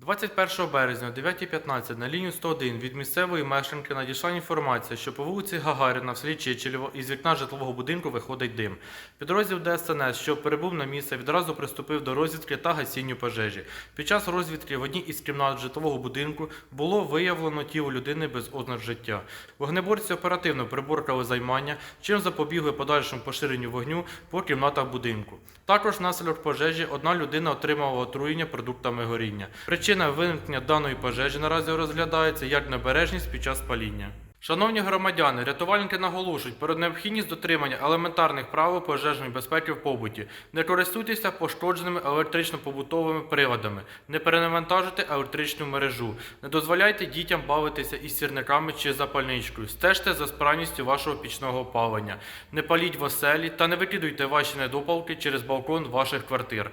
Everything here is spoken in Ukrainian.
21 березня о 9.15 на лінію 101 від місцевої мешканки надійшла інформація, що по вулиці Гагаріна в селі Чичелєво із вікна житлового будинку виходить дим. Підрозділ ДСНС, що прибув на місце, відразу приступив до розвідки та гасінню пожежі. Під час розвідки в одній із кімнат житлового будинку було виявлено тіло людини без ознак життя. Вогнеборці оперативно приборкали займання, чим запобігли подальшому поширенню вогню по кімнатах будинку. Також внаслідок пожежі одна людина отримала отруєння продуктами горіння. Причина виникнення даної пожежі наразі розглядається як небережність під час паління. Шановні громадяни, рятувальники наголошують про необхідність дотримання елементарних правил пожежної безпеки в побуті. Не користуйтеся пошкодженими електрично-побутовими приладами, не перенавантажуйте електричну мережу, не дозволяйте дітям бавитися із сірниками чи запальничкою, стежте за справністю вашого пічного опалення, не паліть в оселі та не викидуйте ваші недопалки через балкон ваших квартир.